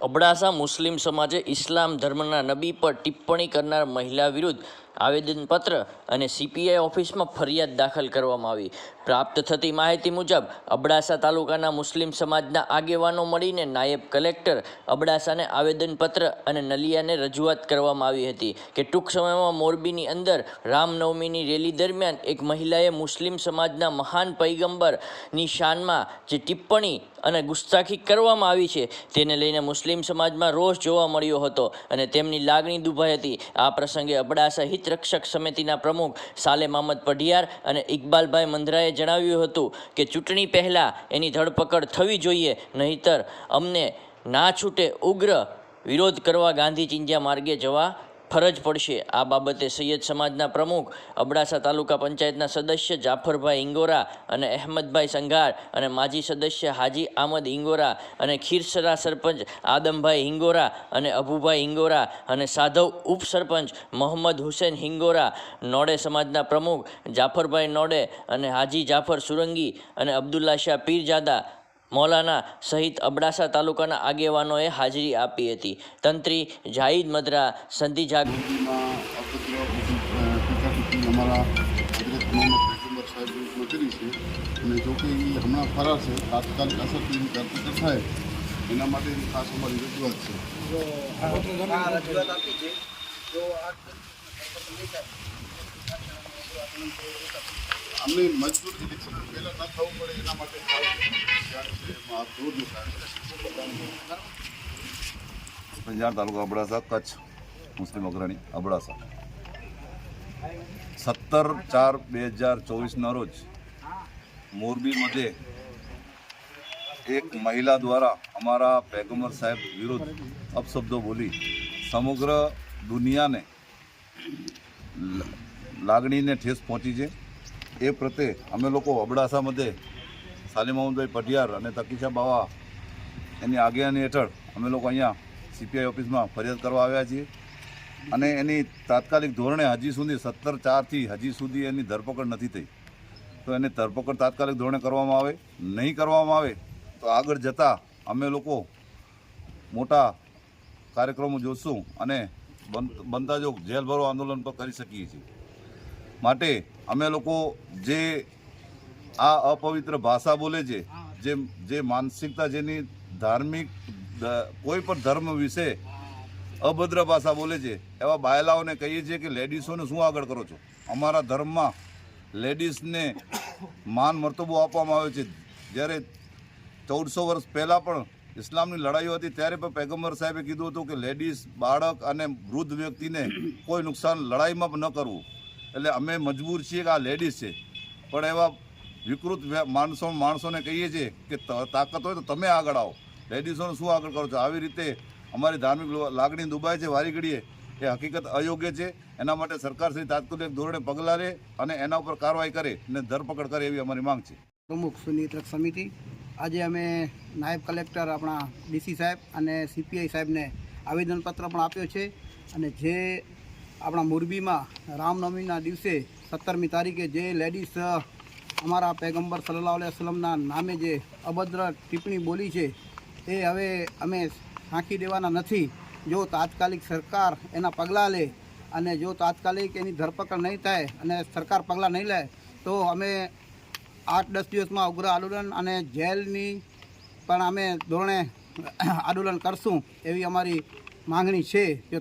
અબડાસા મુસ્લિમ સમાજે ઇસ્લામ ધર્મના નબી પર ટિપ્પણી કરનાર મહિલા વિરુદ્ધ આવેદનપત્ર અને સીપીઆઈ ઓફિસમાં ફરિયાદ દાખલ કરવામાં આવી. પ્રાપ્ત થતી માહિતી મુજબ, અબડાસા તાલુકાના મુસ્લિમ સમાજના આગેવાનો મળીને નાયબ કલેક્ટર અબડાસાને આવેદનપત્ર અને નલિયાને રજૂઆત કરવામાં આવી હતી કે ટૂંક સમયમાં મોરબીની અંદર રામનવમીની રેલી દરમિયાન એક મહિલાએ મુસ્લિમ સમાજના મહાન પૈગંબરની શાનમાં જે ટિપ્પણી અને ગુસ્તાખી કરવામાં આવી છે, તેને લઈને મુસ્લિમ સમાજમાં રોષ જોવા મળ્યો હતો અને તેમની લાગણી દુભાઈ હતી. આ પ્રસંગે અબડાસા હિત રક્ષક સમિતિના પ્રમુખ સાલેમ અહમદ પઢિયાર અને ઇકબાલભાઈ મંદરાએ જણાવ્યું હતું કે ચૂંટણી પહેલાં એની ધરપકડ થવી જોઈએ, નહીતર અમને ના છૂટે ઉગ્ર વિરોધ કરવા ગાંધી ચિંધ્યા માર્ગે જવા ફરજ પડશે. આ બાબતે સૈયદ સમાજના પ્રમુખ, અબડાસા તાલુકા પંચાયતના સદસ્ય જાફરભાઈ ઇંગોરા અને અહેમદભાઈ સંઘાર અને માજી સદસ્ય હાજી આમદ ઇંગોરા અને ખીરસરા સરપંચ આદમભાઈ હિંગોરા અને અભુભાઈ હિંગોરા અને સાધવ ઉપસરપંચ મોહમ્મદ હુસેન હિંગોરા નોડે સમાજના પ્રમુખ જાફરભાઈ નોડે અને હાજી જાફર સુરંગી અને અબ્દુલ્લા શાહ પીરજાદા મૌલાના સહિત અબડાસા તાલુકાના આગેવાનોએ હાજરી આપી હતી. તંત્રી જાહિદ મદરા, સંધિ જાગ એની માટે ખાસ અમારી રજૂઆત છે અમને મજબૂર ઇલેક્શન ન થવું પડે એના માટે પંજાબ તાલુકા અબડાસા, કચ્છ, મુસ્લિમ અગ્રણી અબડાસા. સત્તર ચાર બે હજાર ચોવીસના રોજ મોરબી મધ્યે એક મહિલા દ્વારા અમારા પેગમ્બર સાહેબ વિરુદ્ધ અપશબ્દો બોલી સમગ્ર દુનિયાને લાગણીને ઠેસ પહોંચી છે. એ પ્રત્યે અમે લોકો અબડાસા મધ્યે સાલીમ મોહમ્મદભાઈ પઢિયાર અને તકીશા બાવા એની આગેવાની હેઠળ અમે લોકો અહીંયા સીપીઆઈ ઓફિસમાં ફરિયાદ કરવા આવ્યા છીએ. અને એની તાત્કાલિક ધોરણે હજી સુધી સત્તર ચારથી હજી સુધી એની ધરપકડ નથી થઈ. તો એની ધરપકડ તાત્કાલિક ધોરણે કરવામાં આવે, નહીં કરવામાં આવે, તો આગળ જતાં અમે લોકો મોટા કાર્યક્રમો જોશું અને બન- બનતા જો જેલ ભરો આંદોલન પર કરી શકીએ છીએ. માટે અમે લોકો જે આ અપવિત્ર ભાષા બોલે છે, જે જે માનસિકતા જેની ધાર્મિક કોઈ પણ ધર્મ વિશે અભદ્ર ભાષા બોલે છે, એવા બાયલાઓને કહીએ છીએ કે લેડીઝોને શું આગળ કરો છો? અમારા ધર્મમાં લેડીઝને માન મર્તબો આપવામાં આવે છે. જ્યારે ચૌદસો વર્ષ પહેલાં પણ ઇસ્લામની લડાઈઓ હતી, ત્યારે પણ પેગમ્બર સાહેબે કીધું હતું કે લેડીઝ બાળક અને વૃદ્ધ વ્યક્તિને કોઈ નુકસાન લડાઈમાં પણ ન કરવું. એટલે અમે મજબૂર છીએ કે આ લેડીઝ છે. પણ એવા વિકૃત માણસો માણસોને કહીએ છીએ કે તાકાત હોય તો તમે આગળ આવો. લેડીઝોને શું આગળ કરો છો? આવી રીતે અમારી ધાર્મિક લાગણી દુબાય છે, વારી ઘડીએ. એ હકીકત અયોગ્ય છે. એના માટે સરકાર શ્રી તાત્કાલિક ધોરણે પગલાં લે અને એના ઉપર કાર્યવાહી કરે અને ધરપકડ કરે એવી અમારી માંગ છે. પ્રમુખ સુનિયંત્રક સમિતિ. આજે અમે નાયબ કલેક્ટર આપણા ડીસી સાહેબ અને સીપીઆઈ સાહેબને આવેદનપત્ર પણ આપ્યો છે અને જે આપણા મોરબીમાં રામનવમીના દિવસે સત્તરમી તારીખે જે લેડીઝ અમારા પેગમ્બર સલ્લાહ વસલમના નામે જે અભદ્ર ટિપ્પણી બોલી છે, એ હવે અમે સાંખી દેવાના નથી. જો તાત્કાલિક સરકાર એના પગલાં લે અને જો તાત્કાલિક એની ધરપકડ નહીં થાય અને સરકાર પગલાં નહીં લે, તો અમે આઠ દસ દિવસમાં ઉગ્ર આંદોલન અને જેલની પણ અમે ધોરણે આંદોલન કરશું એવી અમારી માંગણી છે.